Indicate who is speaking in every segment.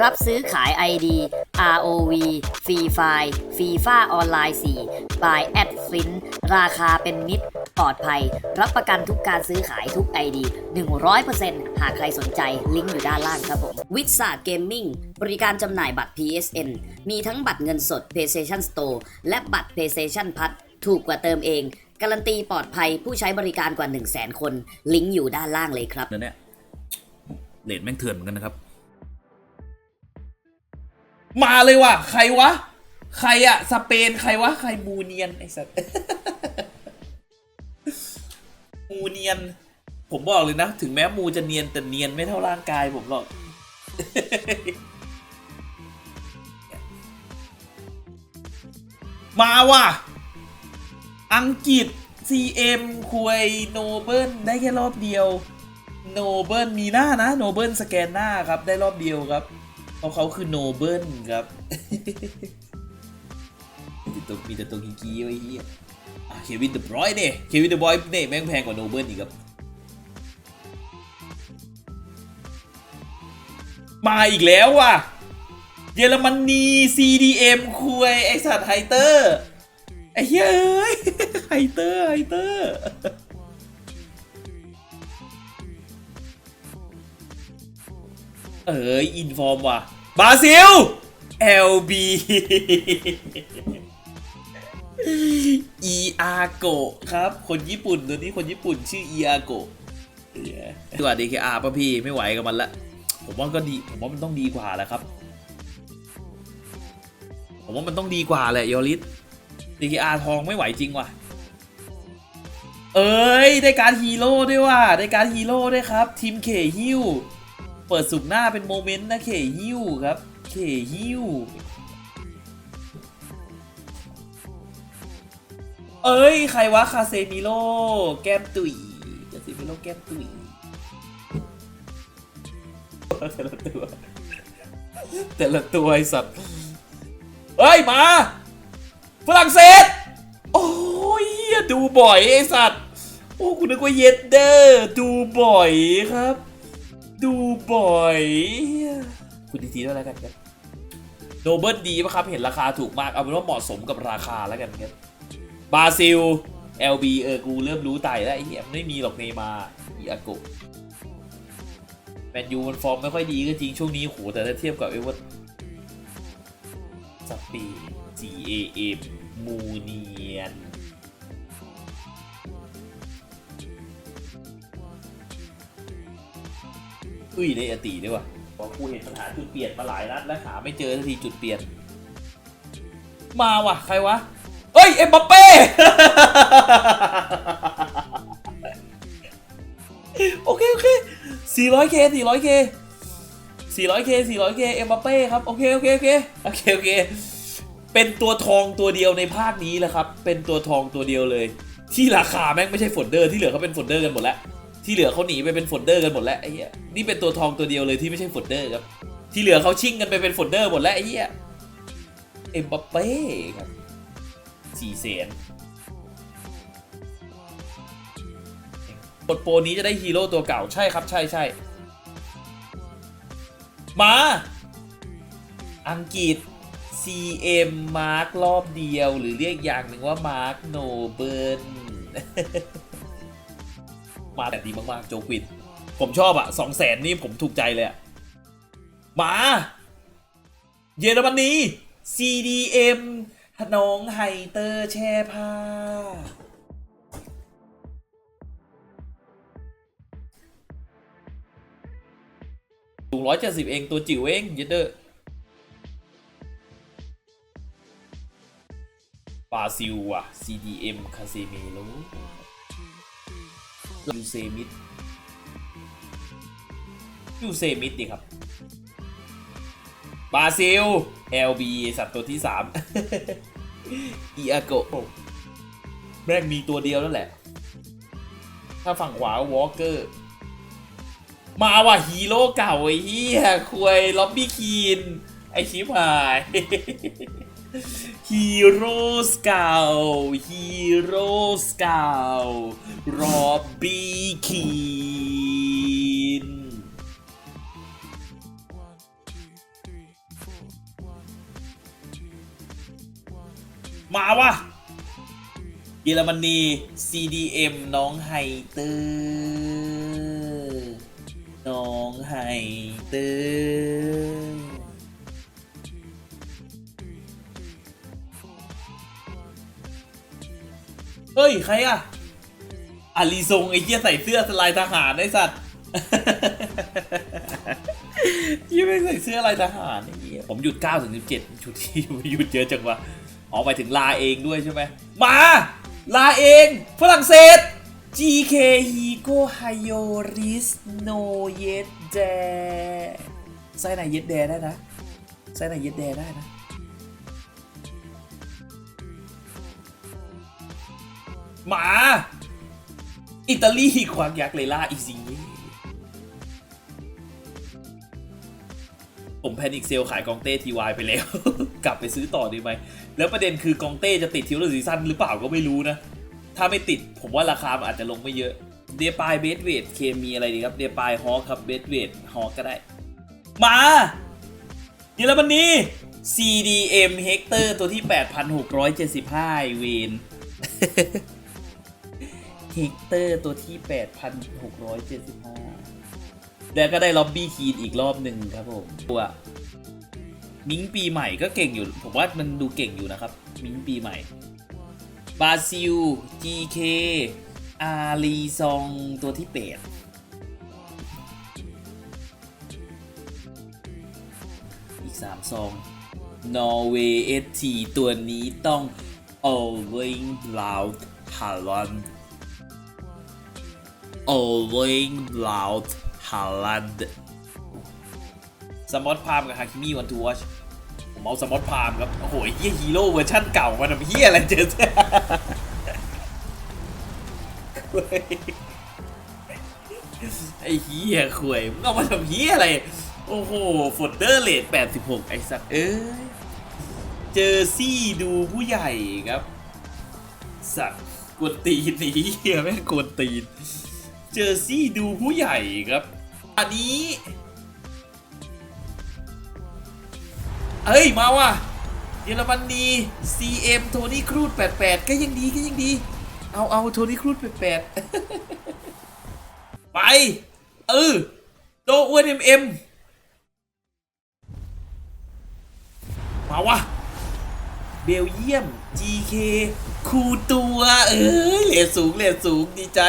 Speaker 1: รับซื้อขาย ID ROV Free Fire FIFA ออนไลน์ 4 by a d f i n ราคาเป็นมิตร ปลอดภัย รับประกันทุกการซื้อขายทุก ID 100%หากใครสนใจลิงก์อยู่ด้านล่างครับผม วิสาเกมมิ่งบริการจำหน่ายบัตร PSN มีทั้งบัตรเงินสด PlayStation Store และบัตร PlayStation พัทถูกกว่าเติมเอง การันตีปลอดภัยผู้ใช้บริการกว่า 100,000 คน ลิงก์อยู่ด้านล่างเลยครับ
Speaker 2: นั่นเนี่ยเลดแม่งเถื่อนเหมือนกันนะครับ มาเลยว่ะ ใครวะ ใครอะสเปนใครวะ ใครมูเนียนไอ้สัสมูเนียน ผมบอกเลยนะ ถึงแม้มูจะเนียนแต่เนียนไม่เท่าร่างกายผมหรอก มาว่ะ อังกฤษ CM คุยโนเบิลได้แค่รอบเดียว โนเบิลมีหน้านะ โนเบิลสแกนหน้าครับ ได้รอบเดียวครับ เพราะเขาคือโนเบิลครับมีแต่ตัวมีแต่ตัวกีกีไว้เฮียอะเควินเดอะบรอยเนี่ยเควินเดอะบอยเนี่ยแม่งแพงกว่าโนเบิลอีกครับ มาอีกแล้วว่ะ เยอรมนี CDM คุยไอสัตว์ไฮเตอร์ไอ้เฮ้ยไฮเตอร์ไฮเตอร์เอ้ยอินฟอร์มว่ะ บราซิล LB อีอาโกครับ คนญี่ปุ่นตัวนี้คนญี่ปุ่นชื่ออีอาโกตัวดีเคอาป่ะพี่ไม่ไหวกับมันละ ผมว่าก็ดี ผมว่ามันต้องดีกว่าแหละครับ ผมว่ามันต้องดีกว่าแหละยอริส DKR ทองไม่ไหวจริงว่ะ เอ้ย ได้การฮีโร่ด้วยว่ะได้การฮีโร่ด้วยครับ ทีมเขฮิว เปิดสุกหน้าเป็นโมเมนต์นะเขฮิวครับ เขฮิวเอ้ย ใครวะคาเซมิโลแก้มตุยคาเซมิโลแก้มตุยแต่ละตัว แต่ละตัวไอสัตว์เฮ้ย มาฝรั่งเศส โอ้ยดูบ่อยไอสัตว์ โอ้คุณนึกว่าเย็ดเดอร์ดูบ่อยครับ ดูบ่อยคุณดีทีด้วยแล้วกันครับโนเบิลดีปะครับ เห็นราคาถูกมาก เอาเป็นว่าเหมาะสมกับราคาแล้วกันครับบราซิล LB เออ กูเริ่มรู้ไตแล้วไอ้เหี้ยไม่มีหรอกเนยมาอีอาโกแมนยูมันฟอร์มไม่ค่อยดีก็จริงช่วงนี้โหแต่ถ้าเทียบกับเอเวอร์สปี G A M มูเนียน อุ้ยได้อติด้วยว่ะพราะกูเห็นปัญหาจุดเปลี่ยนมาหลายนัดแล้วหาไม่เจอสักทีจุดเปลี่ยน มาว่ะใครวะเฮ้ยเอ็มบัปเป้โอเคโอเค 400k 400k 400k 400k เอ็มบัปเป้ครับโอเคโอเคโอเคโอเคโอเคเป็นตัวทองตัวเดียวในภาคนี้แหละครับ เป็นตัวทองตัวเดียวเลย ที่ราคาแม่งไม่ใช่โฟลเดอร์ที่เหลือเขาเป็นโฟลเดอร์กันหมดแล้ว ที่เหลือเขาหนีไปเป็นโฟลเดอร์กันหมดแล้วไอ้เหี้ยนี่เป็นตัวทองตัวเดียวเลยที่ไม่ใช่โฟลเดอร์ครับ ที่เหลือเขาชิ่งกันไปเป็นโฟลเดอร์หมดแล้วไอ้เหี้ยเอ็มบัปเป้ครับสี่แสนบทโปรนี้จะได้ฮีโร่ตัวเก่าใช่ครับใช่ใช่มา อังกฤษ CM มาร์กรอบเดียว หรือเรียกอย่างหนึ่งว่ามาร์กโนเบิร์น มาแต่ดีมากๆโจควินผมชอบอะสองแสนนี่ผมถูกใจเลยอะมา เยอรมนี CDM น้องไฮเตอร์แช่ผ้าสูงร้อยเจ็ดสิบเองตัวจิ๋วเองเยดเดอร์บราซิลว่ะ CDM คาเซเมโล ยูเซมิดยูเซมิดดิครับบราซิล LB สัตว์ตัวที่สามอีอาโกแม่งมีตัวเดียวนั่นแหละ ถ้าฝั่งขวาวอลเกอร์ มาว่ะฮีโร่เก่าไอ้เหี้ยควยล็อบบี้คีน ไอชิบหาย ฮีโร่เก่าฮีโร่เก่ารอบบี้คีนมาวะเยอรมนี CDM น้องไฮเตอร์น้องไฮเตอร์ เฮ้ย ใครอะอาลีซงไอ้เหี้ยใส่เสื้อสลายทหารไอ้สัตว์ยี่ไม่ใส่เสื้อลายทหารไอ้เหี้ยผมหยุด9ถึง17ชุดที่หยุดเยอะจังวะอ๋อไปถึงลาเองด้วยใช่ไหมมา ลาเองฝรั่งเศส GK Higo Hayoris No Yet d a ไส้ไหนเย็ดแดได้นะไส้ไหนเย็ดแดได้นะ หมา อิตาลีควักยักษ์เลล่าอีซิงผมแพนิกเซลขายกองเต้ทีวายไปแล้ว กลับไปซื้อต่อดีไหม แล้วประเด็นคือกองเต้จะติดทิวเลอร์ซีซั่นหรือเปล่าก็ไม่รู้นะ ถ้าไม่ติดผมว่าราคามันอาจจะลงไม่เยอะ เดียปายเบสเวดเคมีอะไรดีครับ เดียปายฮอคครับเบสเวดฮอก็ได้ มาเยอรมนี CDM Hector ตัวที่ 8,675 เวน ฮกเตอร์ตัวที่ 8,675 แล้วก็ได้ล็อบบี้คีนอีกรอบหนึ่งครับผมตัวมิงปีใหม่ก็เก่งอยู่ ผมว่ามันดูเก่งอยู่นะครับ มิงปีใหม่บราซิล GK อารีซองตัวที่ 8อีก3ซองนอร์เวย์ ST ตัวนี้ต้อง Owen Loud Haaland Owen Loud Haaland สมอตพามกับฮาคิมิวันทูวอชผมเอาสมอตพามครับ โอ้โหเฮียฮีโร่เวอร์ชั่นเก่ามาทำเฮียอะไรเจอคุยไอ้เฮียคุยมึงเอามาทำเฮียอะไร โอ้โหโฟอดเดอร์เลท86 ไอ้สัตว์เอ้ย เจอซี่ดูผู้ใหญ่ครับ สัตว์กวนตีนนี่เฮียแม่งกวนตีน เจอซี่ดูผู้ใหญ่ครับ อันนี้เฮ้ย มาว่ะเยอรมนี CM โทนี่ครูด 88 ก็ยังดีก็ยังดี เอาเอาโทนี่ครูด 88 ไป เออโตอ้วนเอ็มเอ็มมาว่ะเบลเยียม GK คูตัว เอ้ยเลสูงเลสูงดีใจ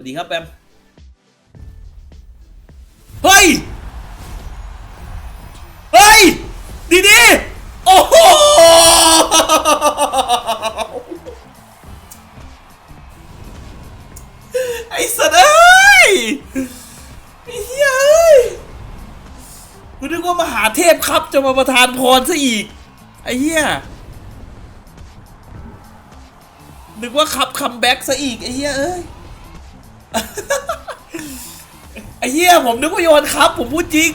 Speaker 2: วัสดีครับแบมเฮ้ย เฮ้ย ดีดีโอ้โห ไอ้สัตว์เอ้ย ไอ้เหี้ยเอ้ยกูนึกว่ามหาเทพครับจะมาประทานพรซะอีก ไอ้เหี้ย นึกว่าขับคัมแบ็กซะอีก ไอ้เหี้ยเอ้ย ไอ้เหี้ยผมนึกว่าโยนครับ ผมพูดจริง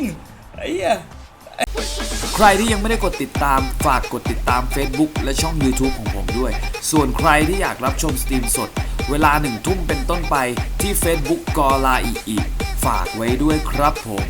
Speaker 2: ไอ้เหี้ย
Speaker 3: ใครที่ยังไม่ได้กดติดตามฝากกดติดตาม Facebook และช่อง YouTube ของผมด้วย ส่วนใครที่อยากรับชมสตรีมสด เวลาหนึ่งทุ่มเป็นต้นไปที่ Facebook กอลาอีอีฝากไว้ด้วยครับผม